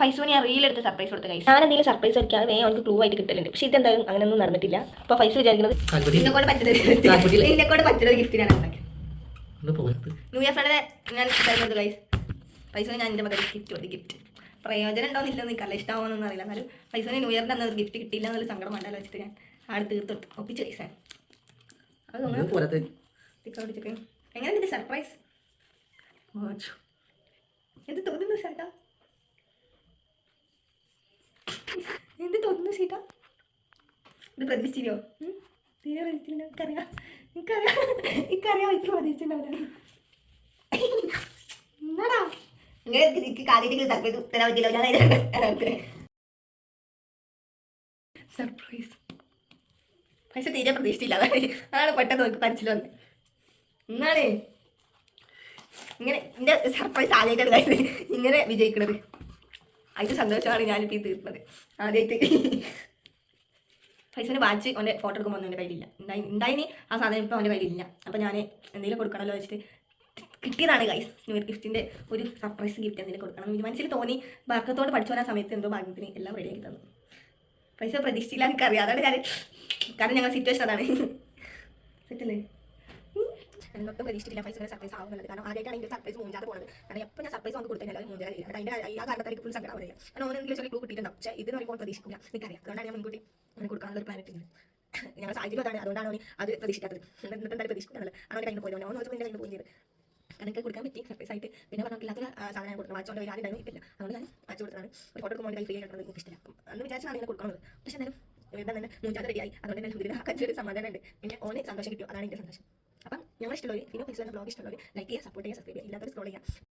ഫൈസൂന് ഞാൻ റീൽ എടുത്ത് സർപ്രൈസ് കൊടുത്ത കൈസ് ഞാൻ എന്തെങ്കിലും സർപ്രൈസ് അടിക്കാതെ വേഗം അവർക്ക് ക്ലൂ ആയിട്ട് കിട്ടലുണ്ട്. പക്ഷേ ഇതെന്തായാലും അങ്ങനെയൊന്നും നടന്നിട്ടില്ല. അപ്പൊ ഫൈസ് വിചാരിക്കുന്നത് താല്പര്യം എന്നെ കൊണ്ട് പറ്റുന്നത് താല്പര്യമില്ല. എന്നെ കൊണ്ട് പറ്റുന്ന ഗിഫ്റ്റിനാണ് പോയത്. ന്യൂ ഇയർ ഫ്രണ്ട് ഞാൻ തരുന്നത് ഗൈസ് പൈസ ഞാൻ എന്റെ മകൾക്ക് ഗിഫ്റ്റ് കൊടുത്തു ഗിഫ്റ്റ് പ്രയോജനം ഉണ്ടോന്നില്ലെന്ന് എനിക്കല്ല ഇഷ്ടമാവുമെന്നൊന്നും അറിയില്ല. എന്നാലും പൈസന് ന്യൂ ഇയറിന്റെ അന്ന് ഗിഫ്റ്റ് കിട്ടിയില്ല എന്നൊരു സങ്കടം വേണ്ടല്ലോ വെച്ചിട്ട് ഞാൻ ആട് തീർത്ത് കൊടുത്തു ഒപ്പിച്ച് പൈസ അത് എങ്ങനെ സർപ്രൈസ് എന്ത് തോന്നുന്നു ചേട്ടാ എന്ത് തോന്നുന്നു ചേട്ടാ ഇത് പ്രതീക്ഷിച്ചില്ലോ ഉം? തീരെ പ്രതീക്ഷിച്ചില്ല എനിക്കറിയാം. എനിക്കറിയാം. എനിക്കറിയാം ഇത്ര പ്രതീക്ഷിച്ചിട്ടുണ്ടാവില്ല. എന്നാടാ എനിക്ക് കാര്യത്തിൽ തരാൻ പറ്റില്ല സർപ്രൈസ് പൈസ തീരെ പ്രതീക്ഷിച്ചില്ല അതാണ് പെട്ടെന്ന് നോക്കി പരിച്ചിൽ വന്നത്. എന്നാണ് ഇങ്ങനെ എന്റെ സർപ്രൈസ് ആദ്യമായിട്ടാണ് കാര്യം ഇങ്ങനെ വിജയിക്കണത്. അതിന്റെ സന്തോഷമാണ് ഞാനിപ്പോൾ ഈ തീർന്നത് ആദ്യമായിട്ട്. പൈസന് വാച്ച് അവന്റെ ഫോട്ടോ എടുക്കുമ്പോൾ ഒന്നും എന്റെ കയ്യിലില്ല. ഉണ്ടായി ഉണ്ടായിനി ആ സാധനം ഇപ്പോൾ അവന്റെ കയ്യിലില്ല. അപ്പോൾ ഞാൻ എന്തെങ്കിലും കൊടുക്കണമല്ലോ വെച്ചിട്ട് കിട്ടിയതാണ് ഗൈസ് ന്യൂ ഇയർ ഗിഫ്റ്റിന്റെ ഒരു സർപ്രൈസ് ഗിഫ്റ്റ് എന്തെങ്കിലും കൊടുക്കണം മനസ്സിൽ തോന്നി. ഭാഗത്തോട് പഠിച്ചു വരാൻ സമയത്ത് എന്തോ ഭാഗ്യത്തിന് എല്ലാം റെഡിയാക്കി തന്നു. പൈസ പ്രതീക്ഷിച്ചില്ല എനിക്കറിയാം. അതാണ് ഞാൻ കാരണം ഞങ്ങളുടെ സിറ്റുവേഷൻ അതാണ്. സെറ്റല്ലേ? എന്നൊട്ടും പ്രതീക്ഷിച്ചില്ല ഫൈസ് ഇങ്ങനെ സർപ്രൈസ് ആവുന്നത് കാരണം ആദ്യമായിട്ടാണ് എനിക്ക് സർപ്രൈസ് മൂഞ്ചാതെ പോകുന്നത് കാരണം എപ്പോൾ ഞാൻ സർപ്രൈസ് നമുക്ക് കൊടുത്തില്ല മൂഞ്ചാതെ ഇല്ല അതിന്റെ ആ കാരണത്തായിരിക്കും ഫുൾ സങ്കടം വരില്ല കാരണം ഓരോ എന്തെങ്കിലും ചെറിയ ക്ലൂ കിട്ടിയിട്ടുണ്ടാവും. പക്ഷേ ഇത് പറയുമ്പോൾ പ്രതീക്ഷിക്കില്ല എനിക്കറിയാം അതുകൊണ്ടാണ് ഞാൻ മുൻകൂട്ടി അങ്ങനെ കൊടുക്കാനുള്ള ഒരു പ്ലാൻ ഇട്ടിരുന്നത്. ഞങ്ങൾ സാഹചര്യം അതാണ്. അതുകൊണ്ടാണ് അവന് അത് പ്രതീക്ഷിക്കാത്തത്. എന്നിട്ട് എന്തായാലും പ്രതീക്ഷിക്കുന്നത് അവന്റെ കയ്യിൽ പോയി. അവൻ നോക്കുമ്പോൾ എന്റെ പോയി ചെയ്ത്. കണക്ക് കൊടുക്കാൻ പറ്റി. സർപ്രൈസ് ആയിട്ട് പിന്നെ പറഞ്ഞാൽ ഇല്ലാത്ത സാധനം കൊടുക്കണം വാച്ചോണ്ട് ആദ്യം ടൈം ഇല്ല അതുകൊണ്ട് ഞാൻ വാച്ച് കൊടുത്തതാണ്. ഒരു ഫോട്ടോ എടുക്കുമ്പോൾ കൈ ഫ്രീ ആയിട്ട് എനിക്ക് ഇഷ്ടമില്ല അന്ന് വിചാരിച്ചാണ് ഇങ്ങനെ കൊടുക്കുന്നത് പക്ഷേ എന്നാലും ഇവിടെ തന്നെ മൂഞ്ചാതെ റെഡിയായി അതുകൊണ്ട് തന്നെ ഒരു സമാധാനം ഉണ്ട് പിന്നെ ഓനെ സന്തോഷം കിട്ടും. അതാണ് എന്റെ സന്തോഷം. അപ്പം ഞങ്ങൾ ഇഷ്ടമുള്ളവർ പിന്നെ ഫേസ്ബുക്ക് ബ്ലോഗ് ഇഷ്ടമുള്ളവർ ലൈക്ക് ചെയ്യുക സപ്പോർട്ട് ചെയ്യുക സബ്സ്ക്രൈബ് ചെയ്യുക ഇല്ലാത്തവർ സ്ക്രോൾ ചെയ്യുക.